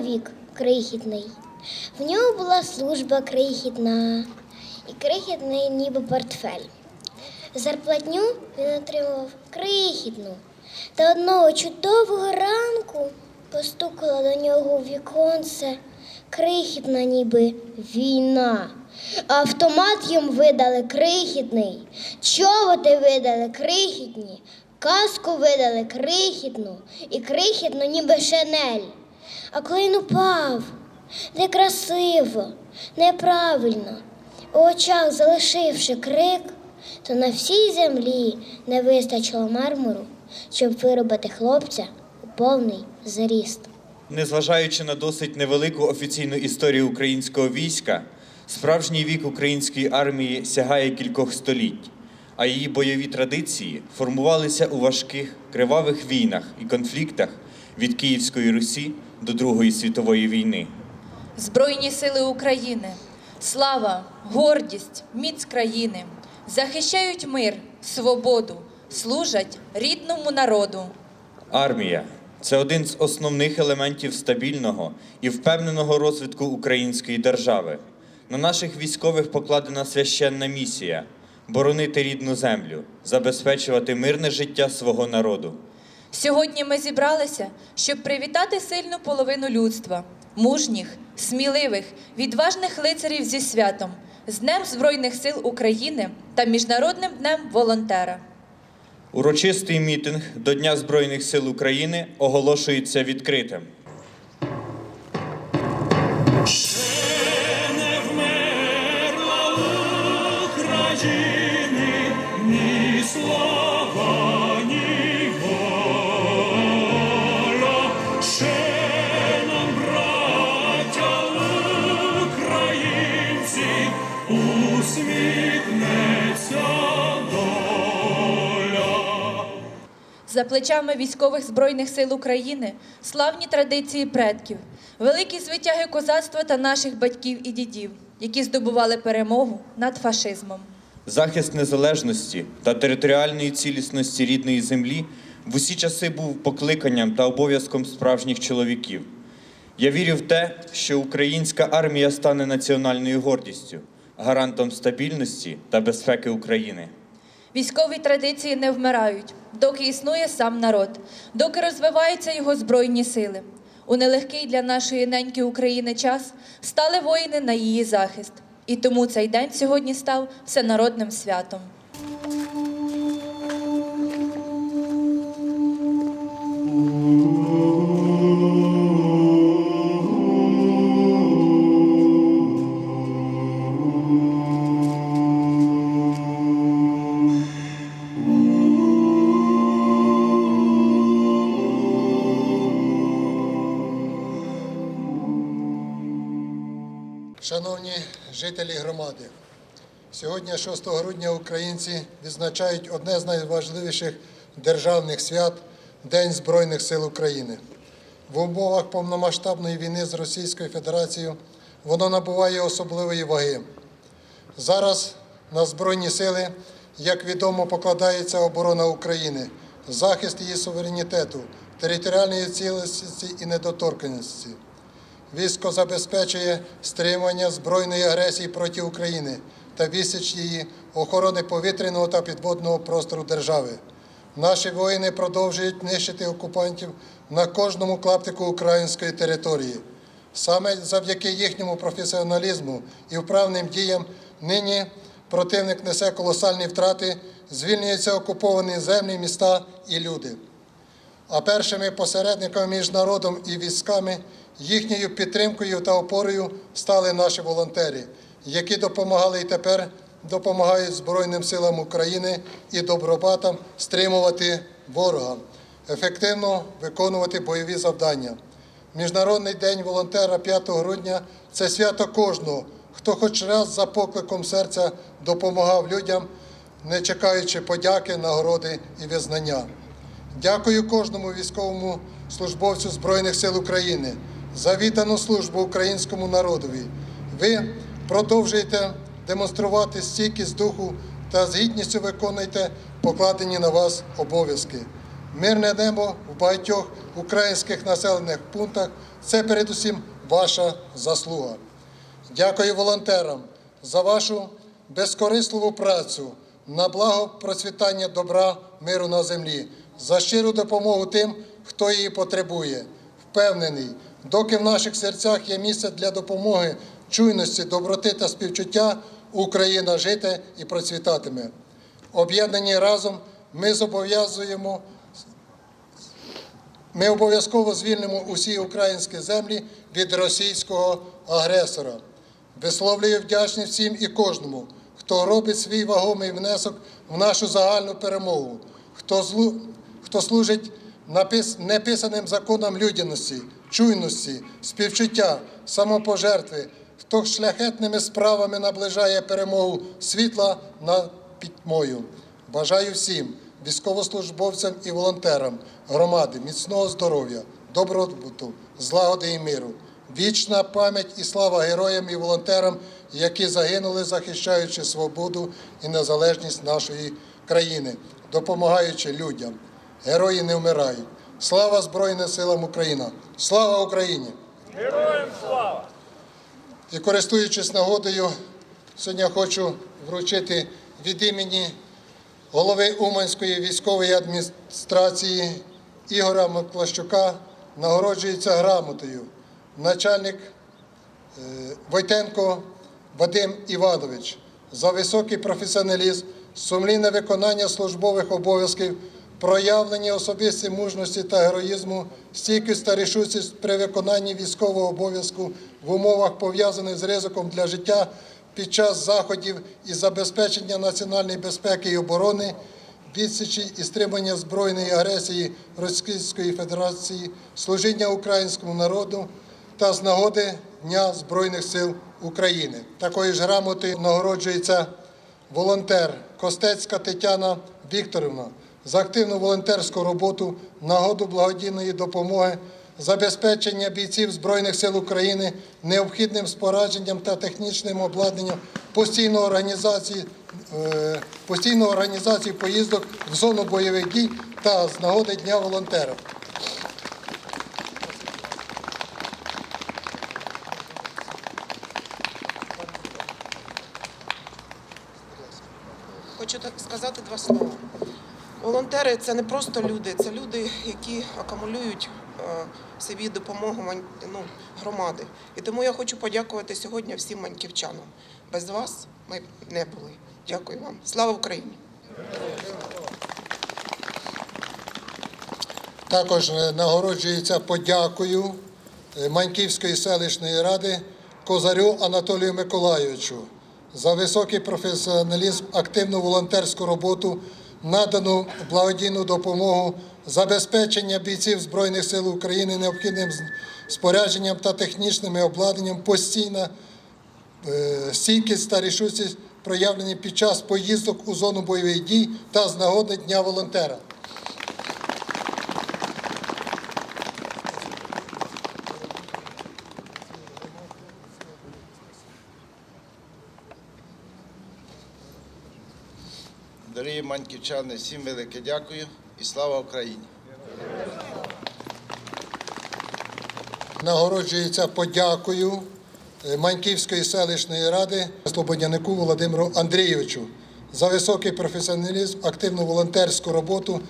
Чоловік крихітний. В нього була служба крихітна і крихітний ніби портфель. Зарплатню він отримав крихітну. Та одного чудового ранку постукала до нього у віконце крихітна ніби війна. Автомат їм видали крихітний, чоботи видали крихітні, каску видали крихітну і крихітну ніби шинель. А коли він упав, некрасиво, неправильно, у очах залишивши крик, то на всій землі не вистачило мармуру, щоб виробити хлопця у повний зріст. Незважаючи на досить невелику офіційну історію українського війська, справжній вік української армії сягає кількох століть, а її бойові традиції формувалися у важких кривавих війнах і конфліктах від Київської Русі до Другої світової війни. Збройні сили України, слава, гордість, міць країни захищають мир, свободу, служать рідному народу. Армія це один з основних елементів стабільного і впевненого розвитку української держави. На наших військових покладена священна місія боронити рідну землю, забезпечувати мирне життя свого народу. Сьогодні ми зібралися, щоб привітати сильну половину людства, мужніх, сміливих, відважних лицарів зі святом, з Днем Збройних сил України та Міжнародним днем волонтера. Урочистий мітинг до Дня Збройних сил України оголошується відкритим. Ще не вмерла України, усміхнеться доля. За плечами військових збройних сил України славні традиції предків, великі звитяги козацтва та наших батьків і дідів, які здобували перемогу над фашизмом. Захист незалежності та територіальної цілісності рідної землі в усі часи був покликанням та обов'язком справжніх чоловіків. Я вірю в те, що українська армія стане національною гордістю, гарантом стабільності та безпеки України. Військові традиції не вмирають, доки існує сам народ, доки розвиваються його збройні сили. У нелегкий для нашої неньки України час стали воїни на її захист. І тому цей день сьогодні став всенародним святом. Шановні жителі громади, сьогодні, 6 грудня, українці відзначають одне з найважливіших державних свят День Збройних сил України. В умовах повномасштабної війни з Російською Федерацією воно набуває особливої ваги. Зараз на Збройні сили, як відомо, покладається оборона України, захист її суверенітету, територіальної цілісності і недоторканності. Військо забезпечує стримання збройної агресії проти України та відсіч її охорони повітряного та підводного простору держави. Наші воїни продовжують нищити окупантів на кожному клаптику української території. Саме завдяки їхньому професіоналізму і вправним діям нині противник несе колосальні втрати, звільнюються окуповані землі, міста і люди. А першими посередниками між народом і військами, їхньою підтримкою та опорою стали наші волонтери, які допомагали і тепер допомагають Збройним силам України і добробатам стримувати ворога, ефективно виконувати бойові завдання. Міжнародний день волонтера 5 грудня це свято кожного, хто хоч раз за покликом серця допомагав людям, не чекаючи подяки, нагороди і визнання. Дякую кожному військовому службовцю Збройних сил України за віддану службу українському народові. Ви продовжуєте демонструвати стійкість духу та з гідністю виконуєте покладені на вас обов'язки. мирне небо в багатьох українських населених пунктах це передусім ваша заслуга. Дякую волонтерам за вашу безкорисливу працю на благо процвітання добра, миру на землі, за щиру допомогу тим, хто її потребує. Впевнений, доки в наших серцях є місце для допомоги, чуйності, доброти та співчуття, Україна жити і процвітатиме. Об'єднані разом ми зобов'язуємо ми обов'язково звільнимо усі українські землі від російського агресора. Висловлюю вдячність всім і кожному, хто робить свій вагомий внесок в нашу загальну перемогу, хто, злу, хто служить неписаним законам людяності, чуйності, співчуття, самопожертви, хто шляхетними справами наближає перемогу світла над пітьмою. Бажаю всім військовослужбовцям і волонтерам громади міцного здоров'я, добробуту, злагоди і миру. Вічна пам'ять і слава героям і волонтерам, які загинули, захищаючи свободу і незалежність нашої країни, допомагаючи людям. Герої не вмирають. Слава Збройним силам України! Слава Україні! Героям слава! І користуючись нагодою, сьогодні хочу вручити від імені голови Уманської військової адміністрації Ігоря Миклащука нагороджується грамотою начальник е, Войтенко Вадим Іванович за високий професіоналізм, сумлінне виконання службових обов'язків, проявлення особистої мужності та героїзму, стійкість та рішучість при виконанні військового обов'язку в умовах, пов'язаних з ризиком для життя під час заходів із забезпечення національної безпеки і оборони, відсічі і стримання збройної агресії Російської Федерації, служіння українському народу та з нагоди Дня Збройних сил України. Такою ж грамотою нагороджується волонтер Костецька Тетяна Вікторівна за активну волонтерську роботу, нагоду благодійної допомоги, забезпечення бійців Збройних сил України необхідним спорадженням та технічним обладнанням постійної організації, е, постійної організації поїздок в зону бойових дій та з нагоди Дня волонтера. Хочу сказати два слова. Волонтери це не просто люди, це люди, які акумулюють е, собі допомогу ну, громади. І тому я хочу подякувати сьогодні всім маньківчанам. Без вас ми б не були. Дякую вам. Слава Україні! Також е, нагороджується подякою е, Маньківської селищної ради Козарю Анатолію Миколайовичу за високий професіоналізм, активну волонтерську роботу, надану благодійну допомогу, забезпечення бійців Збройних сил України необхідним спорядженням та технічним обладнанням, постійна е, стійкість та рішучість проявлені під час поїздок у зону бойових дій та з нагоди Дня волонтера. Дорогі маньківчани, всім велике дякую і слава Україні! Нагороджується подякою е, Маньківської селищної ради Слободянику Володимиру Андрійовичу за високий професіоналізм, активну волонтерську роботу,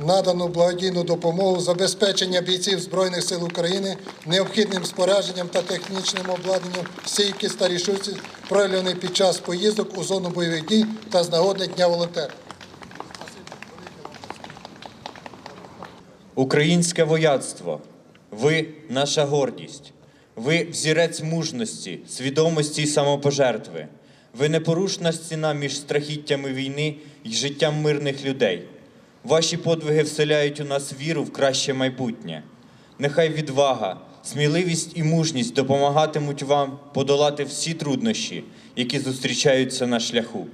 надану благодійну допомогу, забезпечення бійців Збройних сил України необхідним спорядженням та технічним обладнанням, стійкість та рішучість, проявлений під час поїздок у зону бойових дій та з нагоди Дня волонтера. Українське вояцтво, ви наша гордість, ви взірець мужності, свідомості і самопожертви. Ви непорушна стіна між страхіттями війни і життям мирних людей. Ваші подвиги вселяють у нас віру в краще майбутнє. Нехай відвага, сміливість і мужність допомагатимуть вам подолати всі труднощі, які зустрічаються на шляху.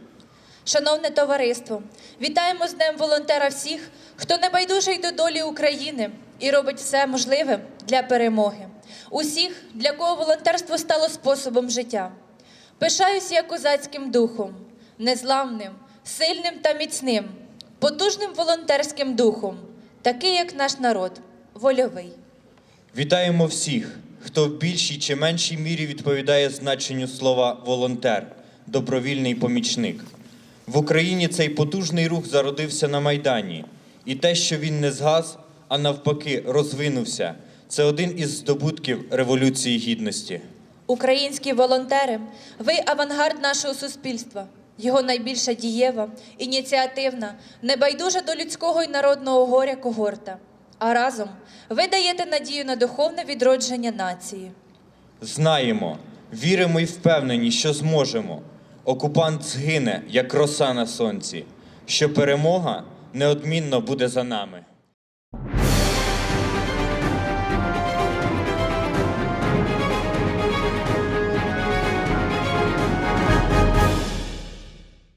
Шановне товариство, вітаємо з Днем волонтера всіх, хто небайдужий до долі України і робить все можливе для перемоги. Усіх, для кого волонтерство стало способом життя. Пишаюсь я козацьким духом, незламним, сильним та міцним, потужним волонтерським духом такий як наш народ, вольовий. Вітаємо всіх, хто в більшій чи меншій мірі відповідає значенню слова волонтер, добровільний помічник. В Україні цей потужний рух зародився на Майдані, і те, що він не згас, а навпаки, розвинувся, це один із здобутків Революції Гідності. Українські волонтери, ви авангард нашого суспільства, його найбільша дієва, ініціативна, небайдужа до людського і народного горя когорта. А разом ви даєте надію на духовне відродження нації. Знаємо, віримо і впевнені, що зможемо. Окупант згине, як роса на сонці, що перемога неодмінно буде за нами.